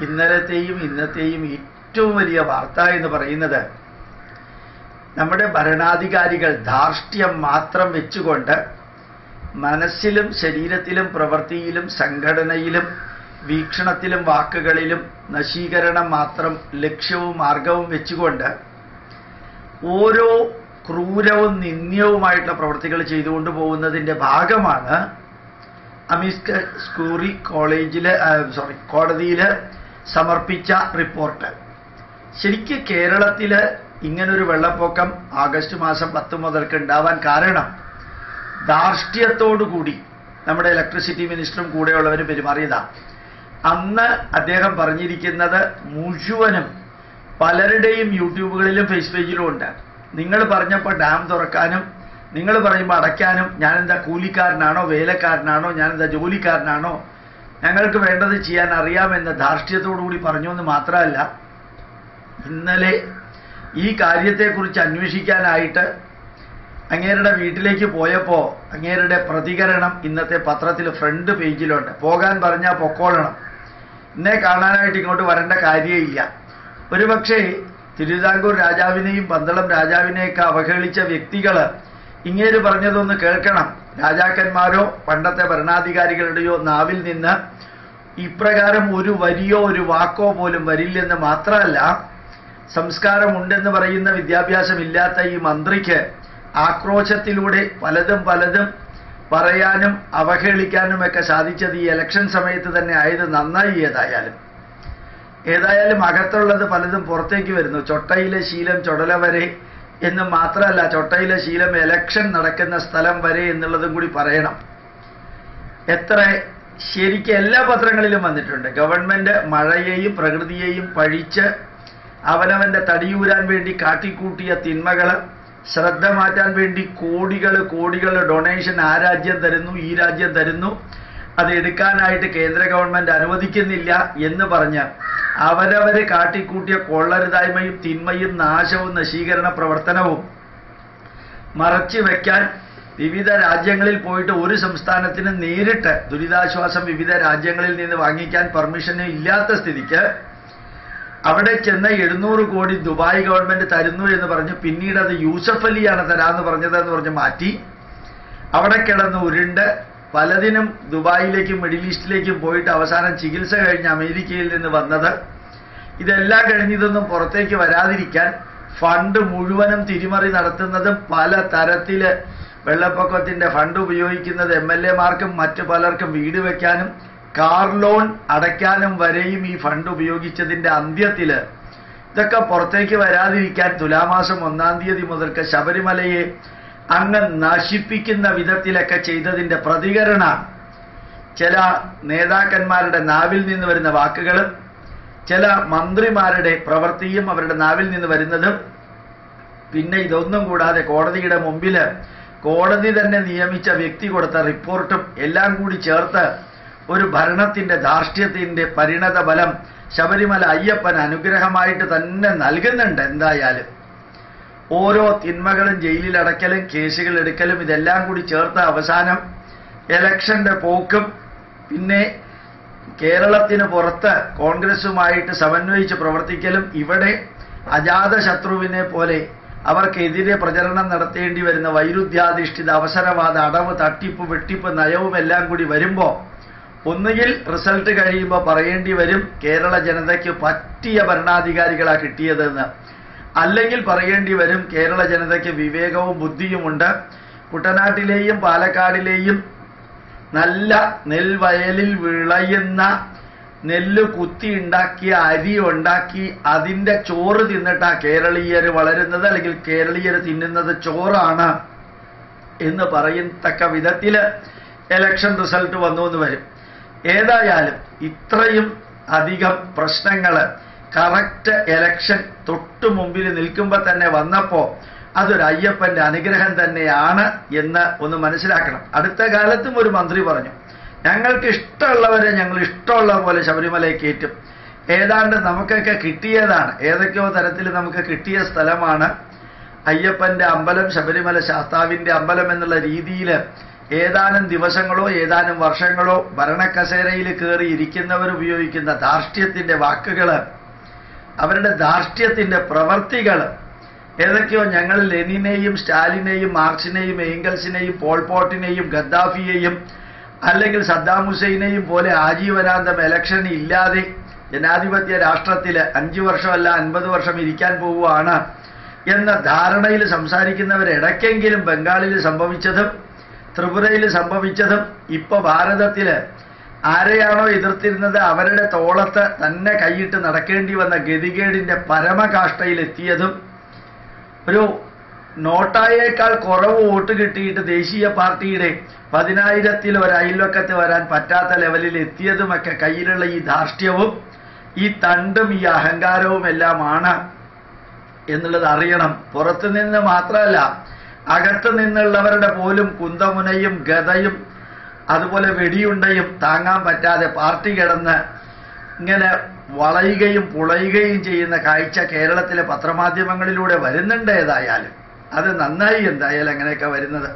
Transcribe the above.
ഇന്നലത്തെയും ഇന്നത്തെയും ഏറ്റവും വലിയ വാർത്ത എന്ന് പറയുന്നത് നമ്മുടെ ഭരണാധികാരികൾ ധാർഷ്ട്യം മാത്രം വെച്ചുകൊണ്ട് മനസ്സിലും ശരീരത്തിലും പ്രവൃത്തിയിലും സംഘടനയിലും വീക്ഷണത്തിലും വാക്കുകളിലും നശീകരണം മാത്രം ലക്ഷ്യവും മാർഗവും വെച്ചുകൊണ്ട് ഓരോ ക്രൂരവും നിന്ദ്യവുമായിട്ടുള്ള പ്രവൃത്തികൾ ചെയ്തുകൊണ്ട് പോകുന്നതിന്റെ ഭാഗമാണ് അമിസ്ക സ്കൂറി കോളേജിലെ സോറി കോടതിയിൽ സമർപ്പിച്ച റിപ്പോർട്ട്. ശരിക്ക് കേരളത്തിൽ ഇങ്ങനൊരു വെള്ളപ്പൊക്കം ആഗസ്റ്റ് മാസം പത്ത് മുതൽക്ക് ഉണ്ടാവാൻ കാരണം ധാർഷ്ട്യത്തോടുകൂടി നമ്മുടെ ഇലക്ട്രിസിറ്റി മിനിസ്റ്ററും കൂടെയുള്ളവരും പെരുമാറിയതാണ് അന്ന് അദ്ദേഹം പറഞ്ഞിരിക്കുന്നത് മുഴുവനും പലരുടെയും യൂട്യൂബുകളിലും ഫേസ് പേജിലും ഉണ്ട്. നിങ്ങൾ പറഞ്ഞപ്പോൾ ഡാം തുറക്കാനും നിങ്ങൾ പറയുമ്പോൾ അടയ്ക്കാനും ഞാനെന്താ കൂലിക്കാരനാണോ വേലക്കാരനാണോ ഞാനെന്താ ജോലിക്കാരനാണോ ഞങ്ങൾക്ക് വേണ്ടത് ചെയ്യാൻ അറിയാമെന്ന് ധാർഷ്ട്യത്തോടുകൂടി പറഞ്ഞു എന്ന് മാത്രമല്ല ഇന്നലെ ഈ കാര്യത്തെക്കുറിച്ച് അന്വേഷിക്കാനായിട്ട് അങ്ങേരുടെ വീട്ടിലേക്ക് പോയപ്പോൾ അങ്ങേരുടെ പ്രതികരണം ഇന്നത്തെ പത്രത്തിൽ ഫ്രണ്ട് പേജിലുണ്ട് പോകാൻ പറഞ്ഞാൽ പൊക്കോളണം. എന്നെ കാണാനായിട്ട് ഇങ്ങോട്ട് വരേണ്ട കാര്യമില്ല. ഒരുപക്ഷേ തിരുവിതാംകൂർ രാജാവിനെയും പന്തളം രാജാവിനെയൊക്കെ അവഹേളിച്ച വ്യക്തികൾ ഇങ്ങേര് പറഞ്ഞതൊന്ന് കേൾക്കണം. രാജാക്കന്മാരോ പണ്ടത്തെ ഭരണാധികാരികളുടെയോ നാവിൽ നിന്ന് ഇപ്രകാരം ഒരു വരിയോ ഒരു വാക്കോ പോലും വരില്ലെന്ന് മാത്രമല്ല സംസ്കാരമുണ്ടെന്ന് പറയുന്ന വിദ്യാഭ്യാസമില്ലാത്ത ഈ മന്ത്രിക്ക് ആക്രോശത്തിലൂടെ പലതും പലതും പറയാനും അവഹേളിക്കാനും ഒക്കെ സാധിച്ചത് ഈ ഇലക്ഷൻ സമയത്ത് തന്നെ ആയത് നന്നായി ഏതായാലും. ഏതായാലും അകത്തുള്ളത് പലതും പുറത്തേക്ക് വരുന്നു. ചൊട്ടയിലെ ശീലം ചൊടല വരെ എന്ന് മാത്രമല്ല ചൊട്ടയിലെ ശീലം എലക്ഷൻ നടക്കുന്ന സ്ഥലം വരെ എന്നുള്ളതും കൂടി പറയണം. എത്ര ശരിക്കും എല്ലാ പത്രങ്ങളിലും വന്നിട്ടുണ്ട്. ഗവൺമെന്റ് മഴയെയും പ്രകൃതിയെയും പഴിച്ച് അവനവന്റെ തടിയൂരാൻ വേണ്ടി കാട്ടിക്കൂട്ടിയ തിന്മകൾ ശ്രദ്ധ മാറ്റാൻ വേണ്ടി കോടികൾ കോടികൾ ഡൊണേഷൻ ആ രാജ്യം തരുന്നു ഈ രാജ്യം തരുന്നു. അത് എടുക്കാനായിട്ട് കേന്ദ്ര ഗവൺമെന്റ് അനുവദിക്കുന്നില്ല എന്ന് പറഞ്ഞ് അവരവരെ കാട്ടിക്കൂട്ടിയ കൊള്ളരുതായ്മയും തിന്മയും നാശവും നശീകരണ പ്രവർത്തനവും മറച്ചു വെക്കാൻ വിവിധ രാജ്യങ്ങളിൽ പോയിട്ട് ഒരു സംസ്ഥാനത്തിന് നേരിട്ട് ദുരിതാശ്വാസം വിവിധ രാജ്യങ്ങളിൽ നിന്ന് വാങ്ങിക്കാൻ പെർമിഷൻ ഇല്ലാത്ത സ്ഥിതിക്ക് അവിടെ ചെന്ന എഴുന്നൂറ് കോടി ദുബായ് ഗവൺമെന്റ് തരുന്നു എന്ന് പറഞ്ഞ് പിന്നീട് അത് യൂസഫ് അലിയാണ് തരാന്ന് പറഞ്ഞതെന്ന് പറഞ്ഞ് മാറ്റി. അവിടെ കിടന്ന് ഉരുണ്ട് പലതിനും ദുബായിലേക്കും മിഡിൽ ഈസ്റ്റിലേക്കും പോയിട്ട് അവസാനം ചികിത്സ കഴിഞ്ഞ് അമേരിക്കയിൽ നിന്ന് വന്നത്. ഇതെല്ലാം കഴിഞ്ഞിതൊന്നും പുറത്തേക്ക് വരാതിരിക്കാൻ ഫണ്ട് മുഴുവനും തിരിമറി നടത്തുന്നതും പല തരത്തിൽ വെള്ളപ്പൊക്കത്തിന്റെ ഫണ്ട് ഉപയോഗിക്കുന്നത് എം എൽ എമാർക്കും മറ്റു പലർക്കും വീട് വെക്കാനും കാർ ലോൺ അടയ്ക്കാനും വരെയും ഈ ഫണ്ട് ഉപയോഗിച്ചതിന്റെ അന്ത്യത്തിൽ ഇതൊക്കെ പുറത്തേക്ക് വരാതിരിക്കാൻ തുലാമാസം ഒന്നാം തീയതി മുതൽക്ക് ശബരിമലയെ അങ്ങ് നശിപ്പിക്കുന്ന വിധത്തിലൊക്കെ ചെയ്തതിന്റെ പ്രതികരണമാണ്. ചില നേതാക്കന്മാരുടെ നാവിൽ നിന്ന് വരുന്ന വാക്കുകളും ചില മന്ത്രിമാരുടെ പ്രവൃത്തിയും അവരുടെ നാവിൽ നിന്ന് വരുന്നതും. പിന്നെ ഇതൊന്നും കൂടാതെ കോടതിയുടെ മുമ്പിൽ കോടതി തന്നെ നിയമിച്ച വ്യക്തി കൊടുത്ത റിപ്പോർട്ടും എല്ലാം കൂടി ചേർത്ത് ഒരു ഭരണത്തിന്റെ ധാർഷ്ട്യത്തിന്റെ പരിണത ഫലം ശബരിമല അയ്യപ്പൻ അനുഗ്രഹമായിട്ട് തന്നെ നൽകുന്നുണ്ട് എന്തായാലും. ഓരോ തിന്മകളും ജയിലിലടക്കലും കേസുകൾ എടുക്കലും ഇതെല്ലാം കൂടി ചേർത്ത അവസാനം എലക്ഷന്റെ പോക്കും. പിന്നെ കേരളത്തിന് പുറത്ത് കോൺഗ്രസുമായിട്ട് സമന്വയിച്ച് പ്രവർത്തിക്കലും ഇവിടെ അജാത ശത്രുവിനെ പോലെ അവർക്കെതിരെ പ്രചരണം നടത്തേണ്ടി വരുന്ന വൈരുദ്ധ്യാധിഷ്ഠിത അവസരവാദ അടവ് തട്ടിപ്പ് വെട്ടിപ്പ് നയവും എല്ലാം കൂടി വരുമ്പോൾ ഒന്നുകിൽ റിസൾട്ട് കഴിയുമ്പോൾ പറയേണ്ടി വരും കേരള ജനതയ്ക്ക് പറ്റിയ ഭരണാധികാരികളാണ് കിട്ടിയതെന്ന്. അല്ലെങ്കിൽ പറയേണ്ടി വരും കേരള ജനതയ്ക്ക് വിവേകവും ബുദ്ധിയുമുണ്ട് കുട്ടനാട്ടിലെയും പാലക്കാടിലെയും നല്ല നെൽവയലിൽ വിളയുന്ന നെല്ല് കുത്തി ഉണ്ടാക്കിയ അരി ഉണ്ടാക്കി അതിന്റെ ചോറ് തിന്നിട്ടാ കേരളീയർ വളരുന്നത് അല്ലെങ്കിൽ കേരളീയർ തിന്നുന്നത് ചോറാണ് എന്ന് പറയത്തക്ക വിധത്തിൽ എലക്ഷൻ റിസൾട്ട് വന്നു എന്ന് വരും. ഏതായാലും ഇത്രയും അധികം പ്രശ്നങ്ങൾ കറക്റ്റ് എലക്ഷൻ തൊട്ടു മുമ്പിൽ നിൽക്കുമ്പോൾ തന്നെ വന്നപ്പോ അതൊരു അയ്യപ്പന്റെ അനുഗ്രഹം തന്നെയാണ് എന്ന് ഒന്ന് മനസ്സിലാക്കണം. അടുത്ത കാലത്തും ഒരു മന്ത്രി പറഞ്ഞു ഞങ്ങൾക്ക് ഇഷ്ടമുള്ളവരെ ഞങ്ങൾ ഇഷ്ടമുള്ള പോലെ ശബരിമലയെ കയറ്റും. ഏതാണ്ട് നമുക്കൊക്കെ കിട്ടിയതാണ്. ഏതൊക്കെയോ തരത്തിൽ നമുക്ക് കിട്ടിയ സ്ഥലമാണ് അയ്യപ്പന്റെ അമ്പലം ശബരിമല ശാസ്താവിന്റെ അമ്പലം എന്നുള്ള രീതിയിൽ ഏതാനും ദിവസങ്ങളോ ഏതാനും വർഷങ്ങളോ ഭരണക്കസേരയിൽ കയറി ഇരിക്കുന്നവർ ഉപയോഗിക്കുന്ന ധാർഷ്ട്യത്തിന്റെ വാക്കുകൾ അവരുടെ ധാർഷ്ട്യത്തിന്റെ പ്രവർത്തികൾ ഏതൊക്കെയോ ഞങ്ങൾ ലെനിനെയും സ്റ്റാലിനെയും മാർക്സിനെയും ഏംഗൽസിനെയും പോൾപോട്ടിനെയും ഗദ്ദാഫിയെയും അല്ലെങ്കിൽ സദ്ദാം ഹുസൈനെയും പോലെ ആജീവനാന്തം എലക്ഷൻ ഇല്ലാതെ ജനാധിപത്യ രാഷ്ട്രത്തിൽ അഞ്ചു വർഷമല്ല അൻപത് വർഷം ഇരിക്കാൻ പോവുകയാണ് എന്ന ധാരണയിൽ സംസാരിക്കുന്നവർ ഇടയ്ക്കെങ്കിലും ബംഗാളിൽ സംഭവിച്ചതും ത്രിപുരയിൽ സംഭവിച്ചതും ഇപ്പോൾ ഭാരതത്തിൽ ആരെയാണോ എതിർത്തിരുന്നത് അവരുടെ തോളത്ത് തന്നെ കൈയിട്ട് നടക്കേണ്ടി വന്ന ഗതികേടിന്റെ പരമകാഷ്ഠയിലെത്തിയതും ഒരു നോട്ടായേക്കാൾ കുറവ് വോട്ട് കിട്ടിയിട്ട് ദേശീയ പാർട്ടിയുടെ പതിനായിരത്തിൽ ഒരു അയൽവക്കത്ത് വരാൻ പറ്റാത്ത ലെവലിൽ എത്തിയതുമൊക്കെ കയ്യിലുള്ള ഈ ധാർഷ്ട്യവും ഈ തണ്ടും ഈ അഹങ്കാരവും എല്ലാമാണ് എന്നുള്ളത് അറിയണം. പുറത്തുനിന്ന് മാത്രമല്ല അകത്ത് നിന്നുള്ളവരുടെ പോലും കുന്തമുനയും ഗതയും അതുപോലെ വെടിയുണ്ടയും താങ്ങാൻ പറ്റാതെ പാർട്ടി കിടന്ന് ഇങ്ങനെ വളയുകയും പുളയുകയും ചെയ്യുന്ന കാഴ്ച കേരളത്തിലെ പത്രമാധ്യമങ്ങളിലൂടെ വരുന്നുണ്ട് ഏതായാലും. അത് നന്നായി എന്തായാലും അങ്ങനെയൊക്കെ വരുന്നത്.